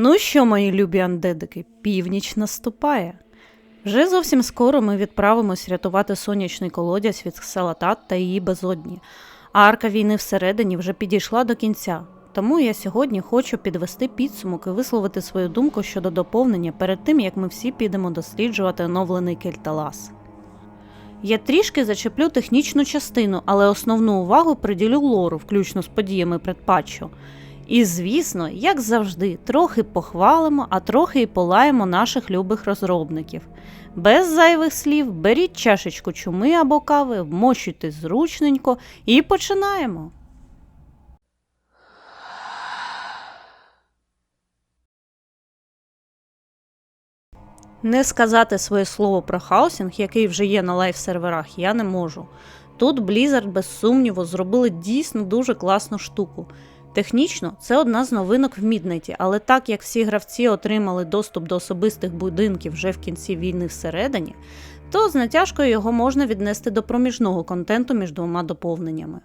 Ну що, мої любі андедики, північ наступає. Вже зовсім скоро ми відправимось рятувати сонячний колодязь від Ксалатат та її безодні. А арка війни всередині вже підійшла до кінця. Тому я сьогодні хочу підвести підсумок і висловити свою думку щодо доповнення перед тим, як ми всі підемо досліджувати оновлений Кельталас. Я трішки зачеплю технічну частину, але основну увагу приділю лору, включно з подіями предпатчу. І, звісно, як завжди, трохи похвалимо, а трохи і полаємо наших любих розробників. Без зайвих слів, беріть чашечку чуми або кави, вмощуйте зручненько і починаємо. Не сказати своє слово про хаусінг, який вже є на лайв-серверах, я не можу. Тут Blizzard, без сумніву, зробили дійсно дуже класну штуку. Технічно це одна з новинок в Міднеті, але так як всі гравці отримали доступ до особистих будинків вже в кінці війни всередині, то з натяжкою його можна віднести до проміжного контенту між двома доповненнями.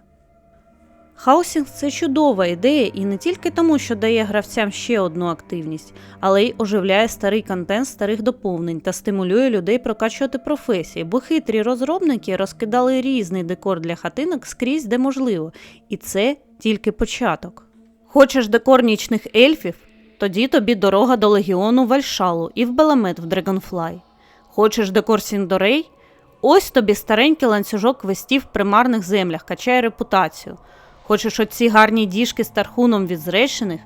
Хаусінг це чудова ідея і не тільки тому, що дає гравцям ще одну активність, але й оживляє старий контент старих доповнень та стимулює людей прокачувати професії, бо хитрі розробники розкидали різний декор для хатинок скрізь де можливо, і це тільки початок. Хочеш декор нічних ельфів? Тоді тобі дорога до легіону Вальшалу і в Беламет в Dragonfly. Хочеш декор Сіндорей? Ось тобі старенький ланцюжок квестів в примарних землях, качає репутацію. Хочеш оці гарні діжки з тархуном від зречених?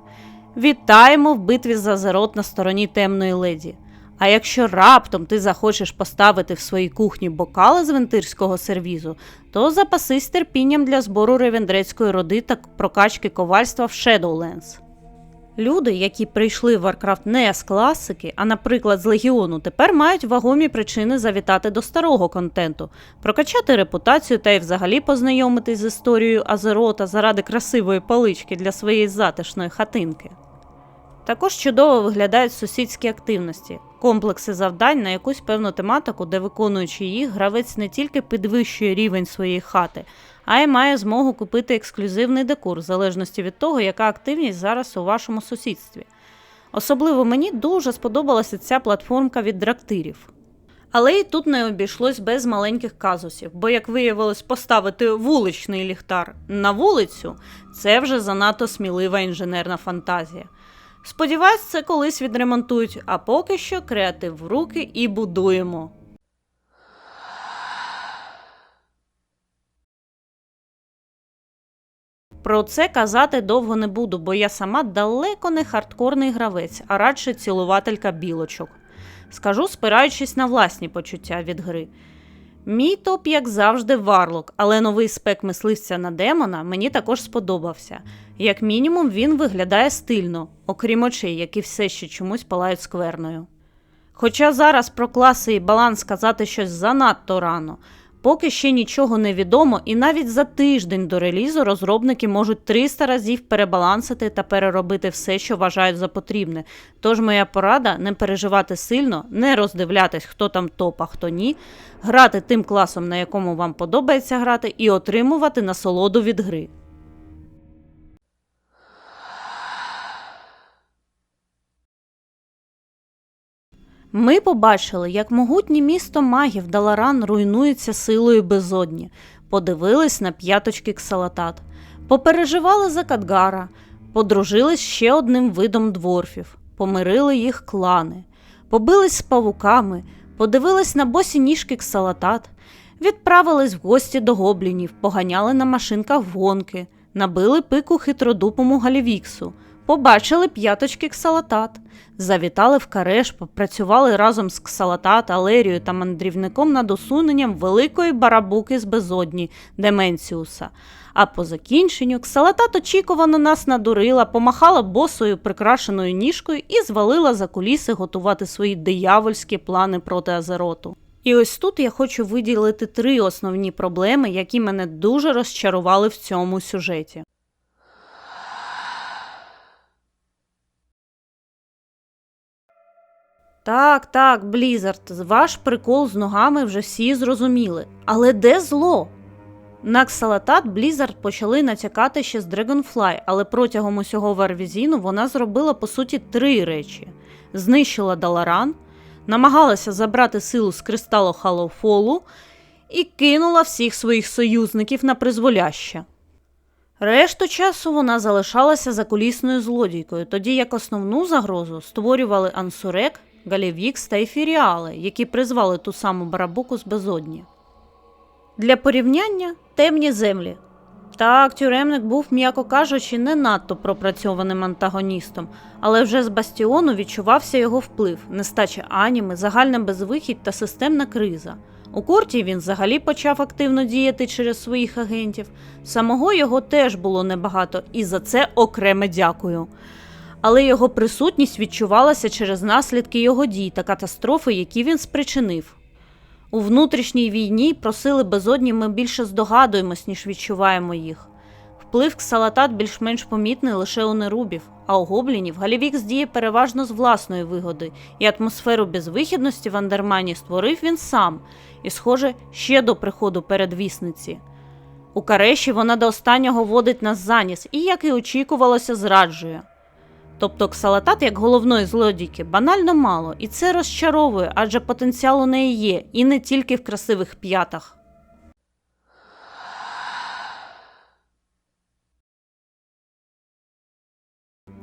Вітаємо в битві за зарот на стороні темної леді. А якщо раптом ти захочеш поставити в своїй кухні бокали з вентирського сервізу, то запасись терпінням для збору ревендрецької роди та прокачки ковальства в Shadowlands. Люди, які прийшли в Warcraft не з класики, а, наприклад, з Легіону, тепер мають вагомі причини завітати до старого контенту, прокачати репутацію та й взагалі познайомитись з історією Азерота заради красивої палички для своєї затишної хатинки. Також чудово виглядають сусідські активності, комплекси завдань на якусь певну тематику, де виконуючи їх, гравець не тільки підвищує рівень своєї хати, а й має змогу купити ексклюзивний декор, в залежності від того, яка активність зараз у вашому сусідстві. Особливо мені дуже сподобалася ця платформка від драктирів. Але і тут не обійшлось без маленьких казусів, бо, як виявилось, поставити вуличний ліхтар на вулицю це вже занадто смілива інженерна фантазія. Сподіваюсь, це колись відремонтують, а поки що креатив в руки і будуємо. Про це казати довго не буду, бо я сама далеко не хардкорний гравець, а радше цілувателька білочок. Скажу, спираючись на власні почуття від гри. Мій топ, як завжди, варлок, але новий спек мисливця на демона мені також сподобався. Як мінімум, він виглядає стильно, окрім очей, які все ще чомусь палають скверною. Хоча зараз про класи і баланс сказати щось занадто рано, поки ще нічого не відомо, і навіть за тиждень до релізу розробники можуть 300 разів перебалансити та переробити все, що вважають за потрібне. Тож моя порада не переживати сильно, не роздивлятись, хто там топ, а хто ні, грати тим класом, на якому вам подобається грати, і отримувати насолоду від гри. Ми побачили, як могутнє місто магів Даларан руйнується силою безодні, подивились на п'яточки Ксалатат, попереживали за Кадгара, подружились ще одним видом дворфів, помирили їх клани, побились з павуками, подивились на босі ніжки Ксалатат, відправились в гості до гоблінів, поганяли на машинках гонки, набили пику хитродупому Галівіксу. Побачили п'яточки ксалатат, завітали в Кареш, попрацювали разом з ксалатат, Алерією та мандрівником над усуненням великої барабуки з безодні Деменціуса. А по закінченню ксалатат очікувано нас надурила, помахала босою прикрашеною ніжкою і звалила за куліси готувати свої диявольські плани проти Азероту. І ось тут я хочу виділити три основні проблеми, які мене дуже розчарували в цьому сюжеті. Так, так, Блізард, ваш прикол з ногами вже всі зрозуміли. Але де зло? На Ксалатат Blizzard почали натякати ще з Dragonfly, але протягом усього Варвізіну вона зробила по суті три речі: знищила Даларан, намагалася забрати силу з кристалу Халоуфолу і кинула всіх своїх союзників на призволяще. Решту часу вона залишалася закулісною злодійкою, тоді як основну загрозу створювали Ансурек, Галівікс та Ефіріали, які призвали ту саму барабуку з безодні. Для порівняння темні землі. Так, тюремник був, м'яко кажучи, не надто пропрацьованим антагоністом, але вже з бастіону відчувався його вплив, нестача аніми, загальна безвихідь та системна криза. У корті він взагалі почав активно діяти через своїх агентів. Самого його теж було небагато, і за це окреме дякую. Але його присутність відчувалася через наслідки його дій та катастрофи, які він спричинив. У внутрішній війні просили безодні ми більше здогадуємось, ніж відчуваємо їх. Вплив ксалатат більш-менш помітний лише у нерубів, а у гоблінів Галівікс діє переважно з власної вигоди, і атмосферу безвихідності в Андермані створив він сам, і, схоже, ще до приходу передвісниці. У Кареші вона до останнього водить нас за ніс і, як і очікувалося, зраджує. Тобто ксалатат як головної злодійки банально мало, і це розчаровує, адже потенціал у неї є, і не тільки в красивих п'ятах.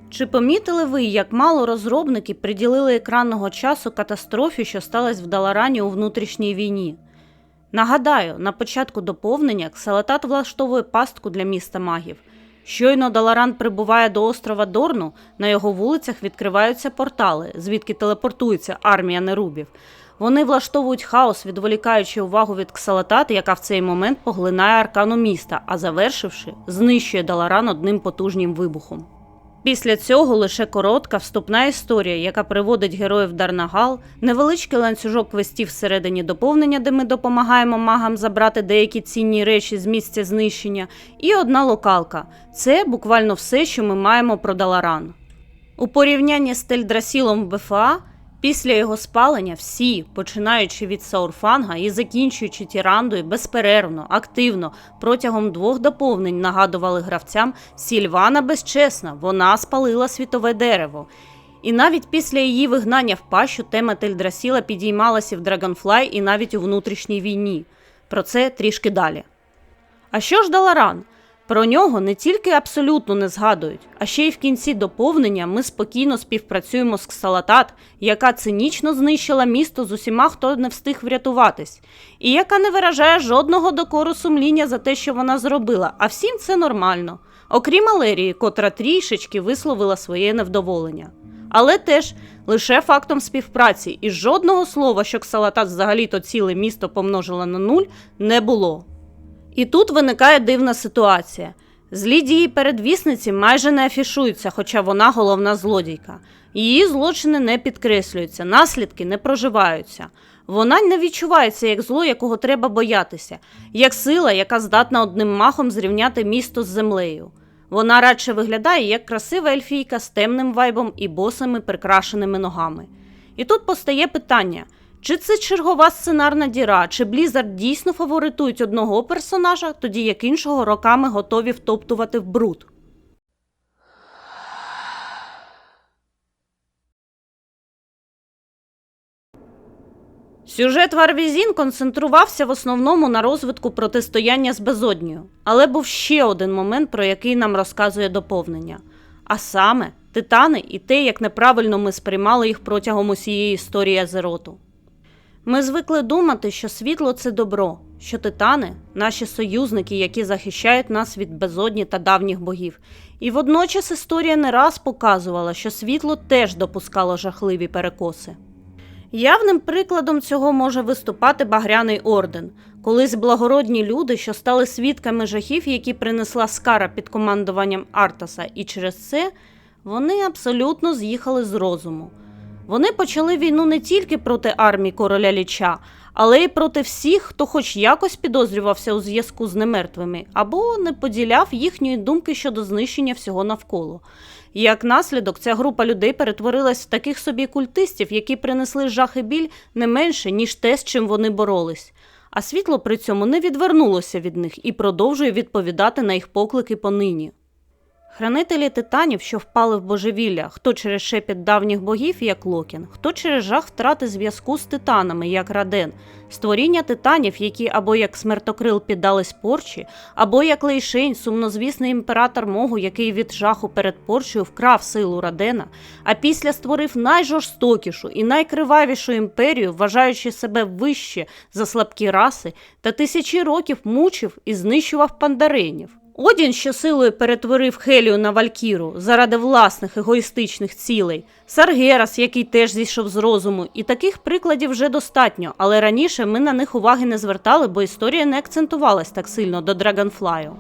Чи помітили ви, як мало розробники приділили екранного часу катастрофі, що сталася в Даларані у внутрішній війні? Нагадаю, на початку доповнення Ксалатат влаштовує пастку для міста магів. Щойно Даларан прибуває до острова Дорну, на його вулицях відкриваються портали, звідки телепортується армія нерубів. Вони влаштовують хаос, відволікаючи увагу від Ксалатат, яка в цей момент поглинає аркану міста, а завершивши, знищує Даларан одним потужнім вибухом. Після цього лише коротка вступна історія, яка приводить героїв Дарнагал, невеличкий ланцюжок квестів всередині доповнення, де ми допомагаємо магам забрати деякі цінні речі з місця знищення, і одна локалка. Це буквально все, що ми маємо про Даларан. У порівнянні з Тельдрасілом БФА, після його спалення всі, починаючи від Саурфанга і закінчуючи Тірандою, безперервно, активно, протягом двох доповнень нагадували гравцям Сільвана безчесна, вона спалила світове дерево. І навіть після її вигнання в пащу тема Тельдрасіла підіймалася в Dragonfly і навіть у внутрішній війні. Про це трішки далі. А що ж Даларан? Про нього не тільки абсолютно не згадують, а ще й в кінці доповнення ми спокійно співпрацюємо з Ксалатат, яка цинічно знищила місто з усіма, хто не встиг врятуватись, і яка не виражає жодного докору сумління за те, що вона зробила, а всім це нормально, окрім Алерії, котра трішечки висловила своє невдоволення. Але теж лише фактом співпраці і жодного слова, що Ксалатат взагалі-то ціле місто помножила на нуль, не було. І тут виникає дивна ситуація. Злі дії передвісниці майже не афішуються, хоча вона головна злодійка. Її злочини не підкреслюються, наслідки не проживаються. Вона не відчувається як зло, якого треба боятися, як сила, яка здатна одним махом зрівняти місто з землею. Вона радше виглядає як красива ельфійка з темним вайбом і босими прикрашеними ногами. І тут постає питання: чи це чергова сценарна діра, чи Blizzard дійсно фаворитують одного персонажа, тоді як іншого роками готові втоптувати в бруд? Сюжет Варвізін концентрувався в основному на розвитку протистояння з безодньою, але був ще один момент, про який нам розказує доповнення. А саме титани і те, як неправильно ми сприймали їх протягом усієї історії Азероту. Ми звикли думати, що світло це добро, що титани наші союзники, які захищають нас від безодні та давніх богів. І водночас історія не раз показувала, що світло теж допускало жахливі перекоси. Явним прикладом цього може виступати Багряний орден, колись благородні люди, що стали свідками жахів, які принесла скара під командуванням Артаса, і через це вони абсолютно з'їхали з розуму. Вони почали війну не тільки проти армії короля Ліча, але й проти всіх, хто хоч якось підозрювався у зв'язку з немертвими, або не поділяв їхньої думки щодо знищення всього навколо. І Як наслідок, ця група людей перетворилась в таких собі культистів, які принесли жах і біль не менше, ніж те, з чим вони боролись. а світло при цьому не відвернулося від них і продовжує відповідати на їх поклики понині. Хранителі титанів, що впали в божевілля, хто через шепіт давніх богів, як Локін, хто через жах втрати зв'язку з титанами, як Раден, створіння титанів, які або як смертокрил піддались порчі, або як Лейшень, сумнозвісний імператор Могу, який від жаху перед порчею вкрав силу Радена, а після створив найжорстокішу і найкривавішу імперію, вважаючи себе вище за слабкі раси, та тисячі років мучив і знищував пандаренів. Одін щосилою перетворив Хелію на Валькіру заради власних егоїстичних цілей, Саргерас, який теж зійшов з розуму, і таких прикладів вже достатньо, але раніше ми на них уваги не звертали, бо історія не акцентувалась так сильно до Драгонфлаю.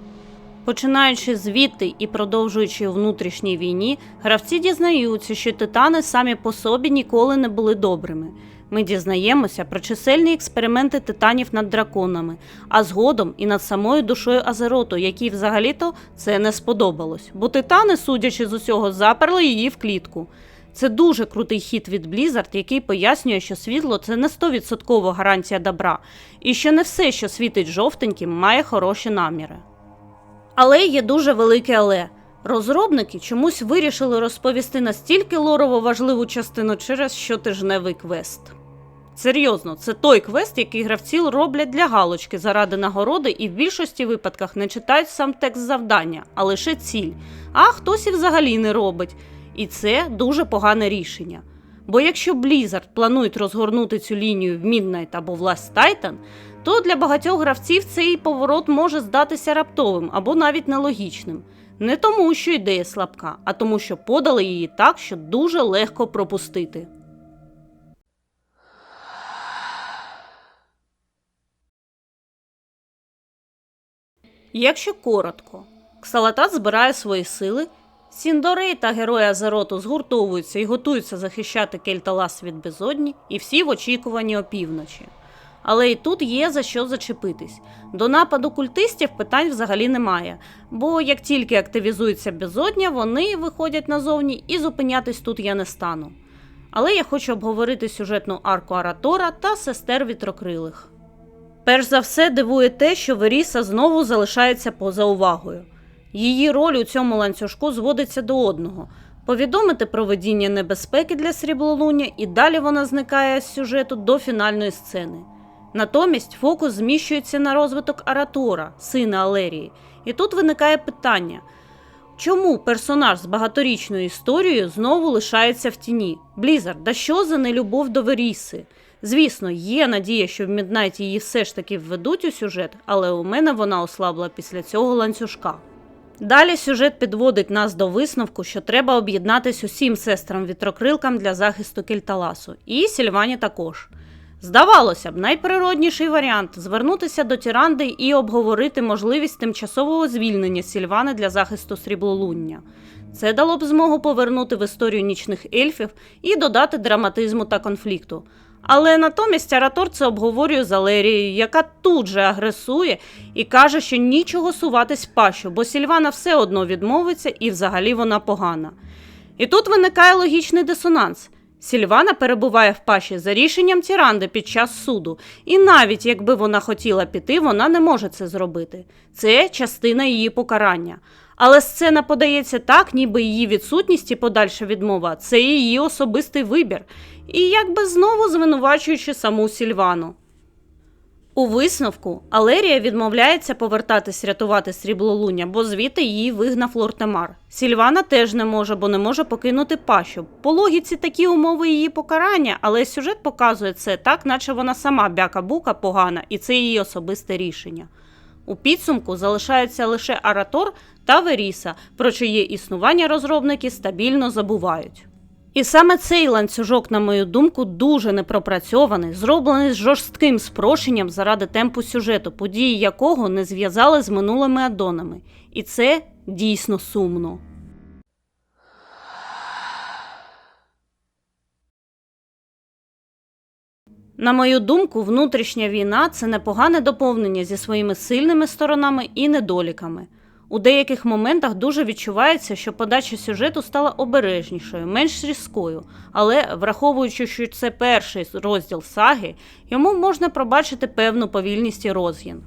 Починаючи звідти і продовжуючи у внутрішній війні, гравці дізнаються, що титани самі по собі ніколи не були добрими. Ми дізнаємося про чисельні експерименти титанів над драконами, а згодом і над самою душою Азероту, якій взагалі-то це не сподобалось, бо титани, судячи з усього, заперли її в клітку. Це дуже крутий хід від Blizzard, який пояснює, що світло це не 100% гарантія добра, і що не все, що світить жовтеньким, має хороші наміри. Але є дуже велике але. Розробники чомусь вирішили розповісти настільки лорово важливу частину через щотижневий квест. Серйозно, це той квест, який гравці роблять для галочки заради нагороди і в більшості випадках не читають сам текст завдання, а лише ціль. А хтось і взагалі не робить. І це дуже погане рішення. Бо якщо Blizzard планують розгорнути цю лінію в Midnight або в Titan, то для багатьох гравців цей поворот може здатися раптовим або навіть нелогічним. Не тому, що ідея слабка, а тому, що подали її так, що дуже легко пропустити. Якщо коротко, Ксалатат збирає свої сили, Сіндорей та герої Азероту згуртовуються і готуються захищати Кельталас від безодні, і всі в очікуванні опівночі. Але і тут є за що зачепитись. До нападу культистів питань взагалі немає, бо як тільки активізується безодня, вони виходять назовні і зупинятись тут я не стану. Але я хочу обговорити сюжетну арку Аратора та сестер вітрокрилих. Перш за все дивує те, що Веріса знову залишається поза увагою. Її роль у цьому ланцюжку зводиться до одного повідомити про ведіння небезпеки для сріблолуння, і далі вона зникає з сюжету до фінальної сцени. Натомість фокус зміщується на розвиток Аратора, сина Алерії, і тут виникає питання. Чому персонаж з багаторічною історією знову лишається в тіні? Блізар, да що за нелюбов до Веріси? Звісно, є надія, що в Міднайті її все ж таки введуть у сюжет, але у мене вона ослабла після цього ланцюжка. Далі сюжет підводить нас до висновку, що треба об'єднатись усім сестрам-вітрокрилкам для захисту Кельталасу, і Сільвані також. Здавалося б, найприродніший варіант звернутися до Тіранди і обговорити можливість тимчасового звільнення Сільвани для захисту сріблолуння. Це дало б змогу повернути в історію нічних ельфів і додати драматизму та конфлікту. Але натомість Аратор це обговорює з Алерією, яка тут же агресує і каже, що нічого суватись пащу, бо Сільвана все одно відмовиться і взагалі вона погана. І тут виникає логічний дисонанс. Сільвана перебуває в паші за рішенням Тіранди під час суду, і навіть якби вона хотіла піти, вона не може це зробити. Це частина її покарання. Але сцена подається так, ніби її відсутність і подальша відмова це її особистий вибір, і якби знову звинувачуючи саму Сільвану. У висновку Алерія відмовляється повертатись рятувати сріблолуння, бо звідти її вигнав Лортемар. Сільвана теж не може, бо не може покинути пащу. По логіці такі умови її покарання, але сюжет показує це так, наче вона сама бяка-бука погана, і це її особисте рішення. У підсумку залишаються лише Аратор та Веріса, про чиє існування розробники стабільно забувають. І саме цей ланцюжок, на мою думку, дуже непропрацьований, зроблений з жорстким спрошенням заради темпу сюжету, події якого не зв'язали з минулими аддонами. І це дійсно сумно. На мою думку, внутрішня війна це непогане доповнення зі своїми сильними сторонами і недоліками. У деяких моментах дуже відчувається, що подача сюжету стала обережнішою, менш різкою, але враховуючи, що це перший розділ саги, йому можна пробачити певну повільність і розгін.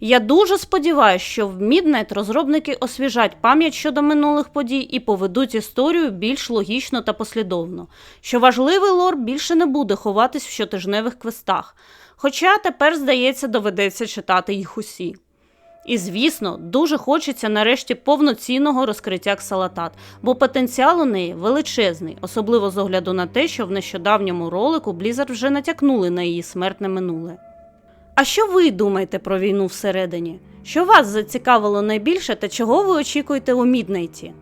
Я дуже сподіваюся, що в Midnight розробники освіжать пам'ять щодо минулих подій і поведуть історію більш логічно та послідовно, що важливий лор більше не буде ховатись в щотижневих квестах, хоча тепер, здається, доведеться читати їх усі. І, звісно, дуже хочеться нарешті повноцінного розкриття Ксалатат, бо потенціал у неї величезний, особливо з огляду на те, що в нещодавньому ролику Blizzard вже натякнули на її смертне минуле. А що ви думаєте про війну всередині? Що вас зацікавило найбільше та чого ви очікуєте у Міднайті?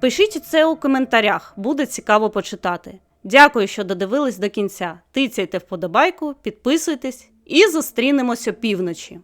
Пишіть це у коментарях, буде цікаво почитати. Дякую, що додивились до кінця. Тицяйте вподобайку, підписуйтесь і зустрінемось опівночі.